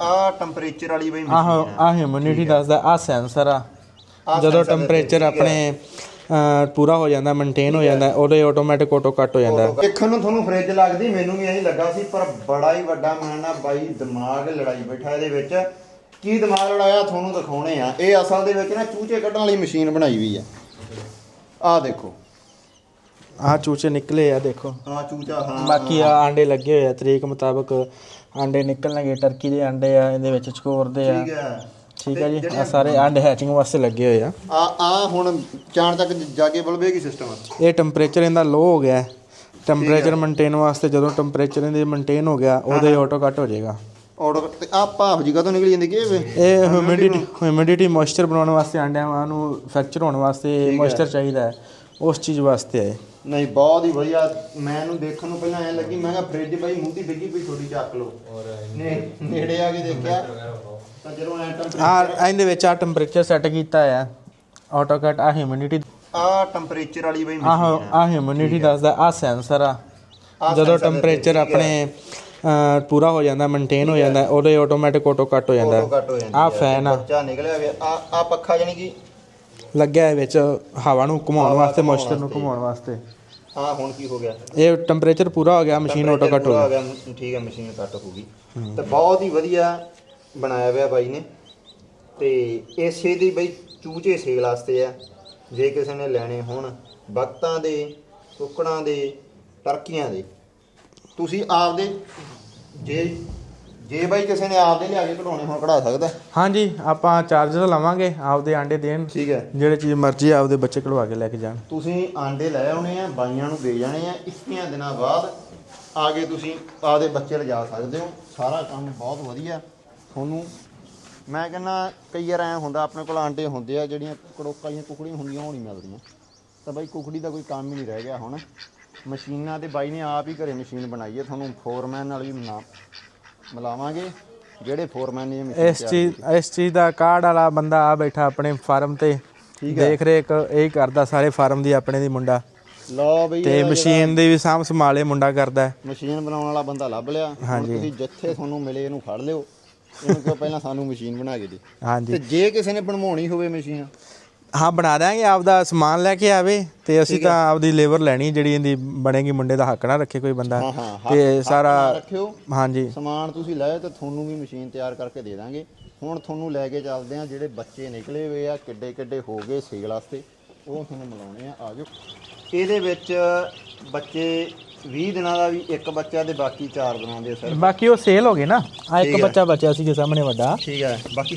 ਆ ਟੈਂਪਰੇਚਰ ਵਾਲੀ ਬਈ ਆਹ ਮਸ਼ੀਨ ਆ। ਆਹ ਹਿਊਮਿਡਿਟੀ ਦੱਸਦਾ ਆ ਸੈਂਸਰ ਆ। ਆਹ ਜਦੋਂ sensor ਦੇ ਟੈਂਪਰੇਚਰ ਠੀਕ। ਆਪਣੇ ਅਹ, ਪੂਰਾ ਹੋ ਜਾਂਦਾ ਮੇਨਟੇਨ ਹੋ ਜਾਂਦਾ ਉਹਦੇ ਆਟੋਮੈਟਿਕ ਆਟੋ ਕੱਟ ਹੋ ਜਾਂਦਾ। ਦੇਖਣ ਨੂੰ ਤੁਹਾਨੂੰ ਫ੍ਰਿਜ ਲੱਗਦੀ ਮੈਨੂੰ ਵੀ ਐਂ ਲੱਗਾ ਸੀ ਪਰ ਬੜਾ ਹੀ ਵੱਡਾ ਮੈਂ ਨਾ ਬਾਈ ਦਿਮਾਗ ਲੜਾਈ ਬੈਠਾ ਇਹਦੇ ਵਿੱਚ। ਕੀ ਦਿਮਾਗ ਲੜਾਇਆ ਤੁਹਾਨੂੰ ਦਿਖਾਉਣੇ ਆ। ਇਹ ਅਸਲ ਦੇ ਵਿੱਚ ਨਾ ਚੂਚੇ ਕੱਢਣ ਵਾਲੀ ਮਸ਼ੀਨ ਬਣਾਈ ਹੋਈ ਆ। ਆਹ ਦੇਖੋ। ਆਹ ਚੂਚੇ ਨਿਕਲੇ ਆ ਦੇਖੋ। ਆਹ ਚੂਚਾ ਹਾਂ। ਬਾਕੀ ਆ ਆਂਡੇ ਲੱਗੇ ਹੋਏ ਆ ਤਰੀਕ ਮੁਤਾਬਕ ਆਂਡੇ ਨਿਕਲਣਗੇ ਟਰਕੀ ਦੇ ਆਂਡੇ ਆ ਇਹਦੇ ਵਿੱਚ ਚਕੋਰ ਦੇ ਆ। ਠੀਕ ਹੈ ਠੀਕ ਹੈ ਜੀ ਆ ਸਾਰੇ ਆਂਡੇ ਹੈਚਿੰਗ ਵਾਸਤੇ ਲੱਗੇ ਹੋਏ ਆ। ਆ ਆ ਹੁਣ ਚਾਣ ਤੱਕ ਜਾ ਕੇ ਬਲਵੇਗੀ ਸਿਸਟਮ ਇਹ ਟੈਂਪਰੇਚਰ ਇਹਦਾ ਲੋ ਹੋ ਗਿਆ। ਟੈਂਪਰੇਚਰ ਮੇਨਟੇਨ ਵਾਸਤੇ ਜਦੋਂ ਟੈਂਪਰੇਚਰ ਇਹਦੇ ਮੇਨਟੇਨ ਹੋ ਗਿਆ ਉਹਦੇ ਆਟੋ ਕੱਟ ਹੋ ਜਾਏਗਾ। ਆਰਡਰ ਤੇ ਆ ਭਾਫ ਜੀ ਕਦੋਂ ਨਿਕਲੀ ਜਾਂਦੀ ਕਿ ਇਹ? ਇਹ ਹਿਊਮਿਡਿਟੀ ਹਿਊਮਿਡਿਟੀ ਮੋਇਸਚਰ ਬਣਾਉਣ ਵਾਸਤੇ ਆਂਡਿਆਂ ਨੂੰ ਫ੍ਰੈਕਚਰ ਹੋਣ ਵਾਸਤੇ ਮੋਇਸਚਰ ਚਾਹੀਦਾ ਹੈ ਉਸ ਚੀਜ਼ ਵਾਸਤੇ ਹੈ ਨਹੀਂ ਬਹੁਤ ਹੀ ਵਧੀਆ। ਮੈਂ ਇਹਨੂੰ ਦੇਖਣ ਨੂੰ ਪਹਿਲਾਂ ਐ ਲੱਗੀ ਮੈਂ ਕਿਹਾ ਫ੍ਰਿਜ ਬਾਈ ਮੂੰਹ ਦੀ ਡਿੱਗੀ ਪਈ ਛੋਟੀ ਚੱਕ ਲਓ। ਨੇ ਨੇੜੇ ਆ ਕੇ ਦੇਖਿਆ। ਤਾਂ ਜਦੋਂ ਐ ਆ ਇਹਦੇ ਵਿੱਚ ਆ ਟੈਂਪਰੇਚਰ ਸੈੱਟ ਕੀਤਾ ਹੈ ਆਟੋ ਕੱਟ ਆ ਹਿਊਮਿਡਿਟੀ ਆ ਟੈਂਪਰੇਚਰ ਵਾਲੀ ਬਈ ਆਹ ਮਸ਼ੀਨ ਆ। ਆ। ਹਿਊਮਿਡਿਟੀ ਦੱਸਦਾ ਆ ਸੈਂਸਰ ਆ। ਆਹ ਜਦੋਂ sensor ਟੈਂਪਰੇਚਰ ਠੀਕ ਹੈ। ਆਪਣੇ ਅਹ, ਪੂਰਾ ਹੋ ਜਾਂਦਾ ਮੇਨਟੇਨ ਹੋ ਜਾਂਦਾ ਉਹਦੇ ਆਟੋਮੈਟਿਕ ਆਟੋ ਕੱਟ ਹੋ ਜਾਂਦਾ। ਆਟੋ ਕੱਟ ਹੋ ਜਾਂਦੀ ਆ ਫੈਨ ਆ। ਬੱਚਾ ਨਿਕਲਿਆ ਹੋਇਆ ਆ ਆ ਪੱਖਾ ਜਾਨੀ ਕਿ ਲੱਗਿਆ ਹੈ ਵਿੱਚ ਹਵਾ ਨੂੰ ਘੁਮਾਉਣ ਵਾਸਤੇ ਮੋਇਸਚਰ ਨੂੰ। ਘੁਮਾਉਣ ਵਾਸਤੇ। ਆ ਹੁਣ ਕੀ ਹੋ ਗਿਆ? ਇਹ ਟੈਂਪਰੇਚਰ ਪੂਰਾ ਹੋ ਗਿਆ ਮਸ਼ੀਨ ਆਟੋ ਕੱਟ ਹੋ ਗਿਆ। ਠੀਕ ਹੈ ਮਸ਼ੀਨ ਕੱਟ ਹੋ ਗਈ। ਤੇ ਬਹੁਤ ਹੀ ਵਧੀਆ ਬਣਾਇਆ ਹੋਇਆ ਬਾਈ ਨੇ। ਤੇ ਇਸੇ ਦੀ ਬਈ ਚੂਚੇ ਸੇਲ ਵਾਸਤੇ ਆ। ਜੇ ਕਿਸੇ ਨੇ ਲੈਣੇ ਹੋਣ ਬਖਤਾਂ ਦੇ ਕੁੱਕੜਾਂ ਦੇ ਟਰਕੀਆਂ ਦੇ। ਤੁਸੀਂ ਆਪਦੇ ਜੇ ਜੇ ਬਾਈ ਕਿਸੇ ਨੇ ਆਪਦੇ ਲਿਆ ਕੇ ਕਢਾਉਣੇ ਹੋਣ ਕਢਾ ਸਕਦਾ। ਹਾਂਜੀ ਆਪਾਂ ਚਾਰਜਰ ਲਵਾਂਗੇ ਆਪਦੇ ਆਂਡੇ ਦੇਣ। ਠੀਕ ਹੈ। ਜਿਹੜੇ ਚੀਜ਼ ਮਰਜ਼ੀ ਆਪਦੇ ਬੱਚੇ ਕਢਵਾ ਕੇ ਲੈ ਕੇ ਜਾਣ। ਤੁਸੀਂ ਆਂਡੇ ਲੈ ਆਉਣੇ ਆ ਬਾਈਆਂ ਨੂੰ ਦੇ ਜਾਣੇ ਆ 21 ਦਿਨਾਂ ਬਾਅਦ ਆ ਕੇ ਤੁਸੀਂ ਆਪਦੇ ਬੱਚੇ ਲਿਜਾ ਸਕਦੇ ਹੋ। ਸਾਰਾ ਕੰਮ ਬਹੁਤ ਵਧੀਆ। ਤੁਹਾਨੂੰ ਮੈਂ ਕਹਿੰਦਾ ਕਈ ਵਾਰ ਐ ਹੁੰਦਾ ਆਪਣੇ ਕੋਲ ਆਂਡੇ ਹੁੰਦੇ ਆ ਜਿਹੜੀਆਂ ਕੜੋਕਾਂ ਦੀਆਂ ਕੁਕੜੀਆਂ ਹੁੰਦੀਆਂ ਉਹ ਨਹੀਂ ਮਿਲਦੀਆਂ। ਤਾਂ ਬਾਈ ਕੁਕੜੀ ਦਾ ਕੋਈ ਕੰਮ ਹੀ ਨਹੀਂ ਰਹਿ ਗਿਆ ਹੁਣ। ਮਸ਼ੀਨਾਂ ਤੇ ਬਾਈ ਨੇ ਆਪ ਹੀ ਘਰੇ ਮਸ਼ੀਨ ਬਣਾਈ ਹੈ। ਤੁਹਾਨੂੰ ਫੋਰਮੈਨ ਨਾਲ ਵੀ ਮਿਲਾ ਮਿਲਾਵਾਂਗੇ। ਜਿਹੜੇ ਫੋਰਮੈਨ ਨੇ ਮਸ਼ੀਨ ਇਸ ਚੀਜ਼ ਇਸ ਚੀਜ਼ ਦਾ ਕਾਰਡ ਵਾਲਾ ਬੰਦਾ ਆ ਬੈਠਾ ਆਪਣੇ ਫਾਰਮ ਤੇ। ਦੇਖ ਰੇਖ ਇਹ ਕਰਦਾ ਸਾਰੇ ਫਾਰਮ ਦੀ ਆਪਣੇ ਦੀ ਮੁੰਡਾ। ਲਓ ਬਈ ਤੇ ਮਸ਼ੀਨ ਦੀ ਵੀ ਸਾਂਭ ਸੰਭਾਲੇ ਮੁੰਡਾ ਕਰਦਾ ਹੈ। ਮਸ਼ੀਨ ਬਣਾਉਣ ਵਾਲਾ ਬੰਦਾ ਲੱਭ ਲਿਆ। ਹੁਣ। ਤੁਸੀਂ ਜਿੱਥੇ ਤੁਹਾਨੂੰ ਮਿਲੇ ਇਹਨੂੰ ਫੜ ਲਿਓ। ਇਹਨੂੰ ਕਹੋ ਪਹਿਲਾਂ ਸਾਨੂੰ ਮਸ਼ੀਨ ਬਣਾ ਕੇ ਦੇ। ਤੇ ਜੇ ਕਿਸੇ ਨੇ ਬਣਵਾਉਣੀ ਹੋਵੇ ਮਸ਼ੀਨ ਹਾਂ ਬਣਾ ਦਾਂਗੇ ਆਪਦਾ ਸਮਾਨ ਲੈ ਕੇ ਆਵੇ ਤੇ ਅਸੀਂ ਤਾਂ ਆਪਦੀ ਲੇਬਰ ਲੈਣੀ ਜਿਹੜੀ ਇਹਦੀ ਬਣੇਗੀ ਮੁੰਡੇ ਦਾ ਹੱਕ ਨਾ ਰੱਖੇ ਕੋਈ ਬੰਦਾ। ਹਾਂ ਹਾਂ ਹੱਥ- ਤੇ ਸਾਰਾ ਰੱਖਿਓ। ਹਾਂਜੀ। ਸਮਾਨ ਤੁਸੀਂ ਲੈ ਤੇ ਤੁਹਾਨੂੰ ਵੀ ਮਸ਼ੀਨ ਤਿਆਰ ਕਰਕੇ ਦੇ ਦਾਂਗੇ। ਹੁਣ ਤੁਹਾਨੂੰ ਲੈ ਕੇ ਚੱਲਦੇ ਆ ਜਿਹੜੇ ਬੱਚੇ ਨਿਕਲੇ ਹੋਏ ਆ ਕਿੱਡੇ ਕਿੱਡੇ ਹੋ ਗਏ ਸੇਲ ਵਾਸਤੇ। ਉਹ ਤੁਹਾਨੂੰ ਮਿਲਾਉਣੇ ਆ ਆਜੋ ਇਹਦੇ ਵਿੱਚ ਬੱਚੇ 20 ਦਿਨਾਂ ਦਾ ਵੀ ਇੱਕ ਬੱਚਾ ਤੇ ਬਾਕੀ 4 ਦਿਨਾਂ ਦੇ ਸਰ। ਬਾਕੀ ਉਹ ਸੇਲ ਹੋ ਗਏ ਨਾ। ਆ ਠੀਕ ਇੱਕ ਹੈ। ਬੱਚਾ ਬਚਿਆ ਸੀ ਸਾਹਮਣੇ ਵੱਡਾ। ਠੀਕ ਹੈ ਬਾਕੀ